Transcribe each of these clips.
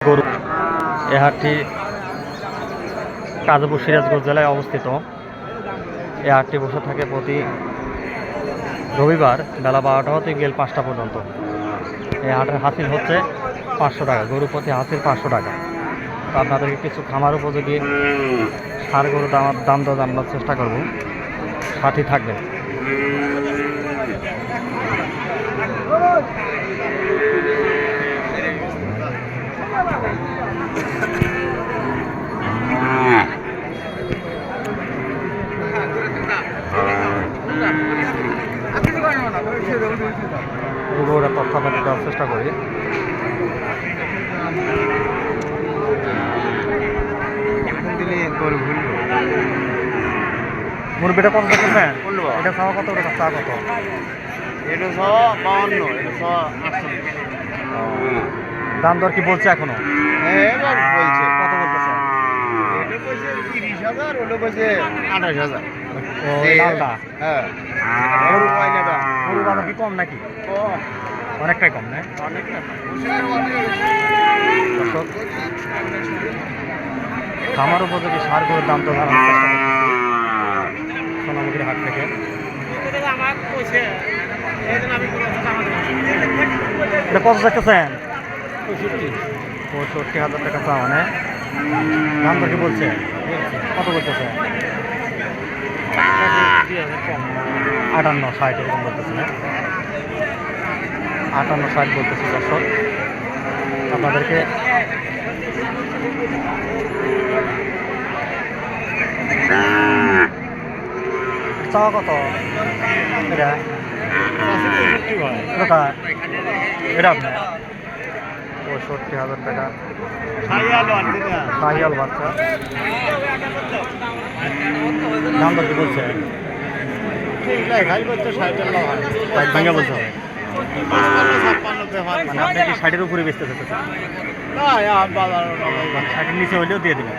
গরু। এ হাটটি কাজীপুর সিরাজগঞ্জ জেলায় অবস্থিত। এ হাটটি বসে থাকে প্রতি রবিবার বেলা বারোটা হতে গেল পাঁচটা পর্যন্ত। এই হাটের হাসিল হচ্ছে পাঁচশো টাকা, গরু প্রতি হাসিল পাঁচশো টাকা। আপনাদেরকে কিছু খামার উপযোগী সার গরু দাম দাম দর জানানোর চেষ্টা করব। সাথী থাকবে গরুটা তথ্য আপনাদের দেওয়ার চেষ্টা করি। মুরগিটা কত বলল। এটা চাওয়া কত ওটা চা কত? এটা ছ বাউন্ন এটা ছ দাম দর কি বলছে এখনও? বলছে। কত বলতেছে? তিরিশ হাজার ওটা বলছে আঠাশ হাজার। হ্যাঁ। বাজার কি কম নাকি? অনেকটাই কম, না? খামার উপযোগী সার গরুর দাম তো জানার সোনামুখীর হাট থেকে। পঁয়ষট্টি। হাজার টাকা চা মানে দাম দর কি বলছে? কত বলতেছে আটান্ন ষাট এরকম বলতেছে না আটান্ন ষাট বলতেছে দর্শক। আপনাদেরকে চাওয়া কত? এটা? এটা পঁয়ষট্টি হাজার টাকা। শাহিয়াল বাচ্চা। দাম দর কি বলছে? ষাট ভাঙা বলছে। মানে আপনি কি ষাটের উপরে বেচতে চাইতেছেন ষাটের নিচে হইলেও দিয়ে দেবেন।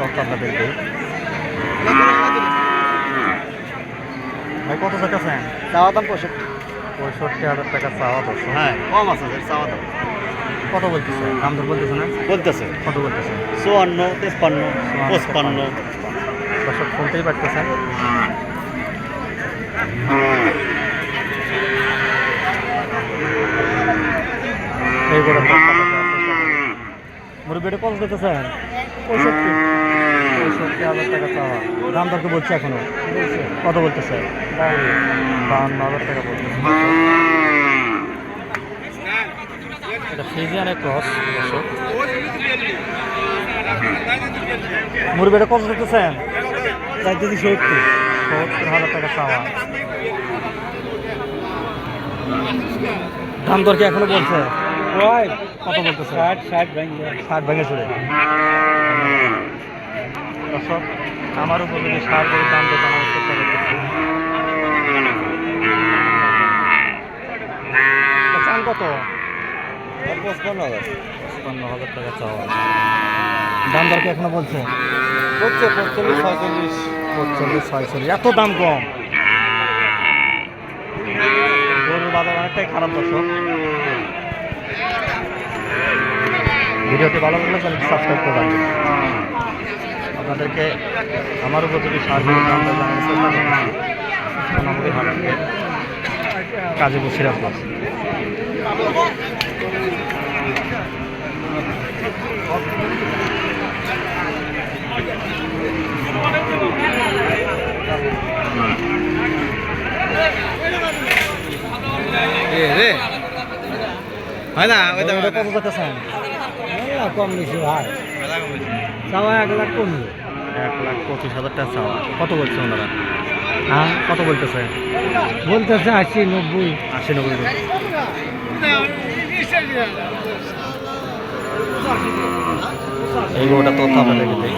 তথ্য আপনাদেরকে। ভাই কত চাইতেছেন চাওয়া দাম পঁয়ষট্টি। পঁয়ষট্টি হাজার টাকা চাওয়া দর্শক হ্যাঁ কম আছে চাওয়া দাম। কত বলতেছে? দাম দর বলতেছে না? বলতেছে। কত বলতেছে? চুয়ান্ন তেপ্পান্ন পঁচপান্ন। দর্শক শুনতেই পারতেছেন? এই করে মুরব্বীটা কত? দিতেছেন পঁয়ষট্টি। পঁয়ষট্টি হাজার টাকা চাওয়া। দাম দর কি বলছে এখনও। কত বলতেছে? বাহান্ন। হাজার টাকা বলতেছে। এটা ফ্রিজিয়ানের ক্রস দর্শক। মুরব্বীটা কত দিতেছেন চাইতেছি সত্তর। সত্তর হাজার টাকা চাওয়া। দাম দর কি এখনও বলছে? কত বলতেছে? ষাট ষাট ভেঙে ষাট ভেঙে চলে। দর্শক আমার উপর যদি সার করে দাম জানার চেষ্টা করতেছি। চান কত? পঁচপান্ন হাজার। হাজার টাকা চাওয়া। দাম দর কি এখনও বলছে? হচ্ছে পঁয়তাল্লিশ ছয়চল্লিশ। পঁচল্লিশ ছয়চল্লিশ। এত দাম কম। গরুর বাজার অনেকটাই খারাপ দর্শক। ভিডিওটি ভালো লাগলে চ্যানেলটি সাবস্ক্রাইব করে রাখবেন। আপনাদেরকে আমার উপর যদি সাহায্য চেষ্টা থেকে কাজীপুর সিরাজগঞ্জ হয় না যেতেছেন কম বেশি ভাই। চাওয়া এক লাখ কমবে এক লাখ পঁচিশ হাজার টাকা চাওয়া। কত বলছে ওনারা? হ্যাঁ? কত বলতেছে? বলতেছে আশি নব্বই। আশি নব্বই এই গোটা তথ্য আপনাদেরকে দিই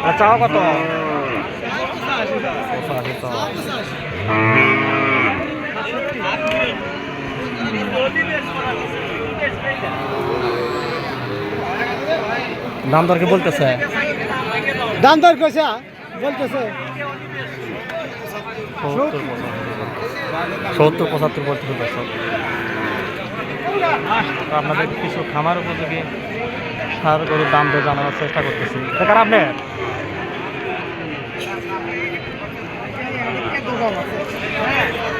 এটা চাওয়া কত? পঁচাশি। চাওয়া দাম দর কি বলতেছে। দাম দর কইছে বলতেছে। সত্তর পঁচাত্তর বলতেছে আপনাদের কিছু খামার উপযোগী সার গরুর দাম দিয়ে জানানোর চেষ্টা করতেছি। দেখার আপনি? হ্যাঁ।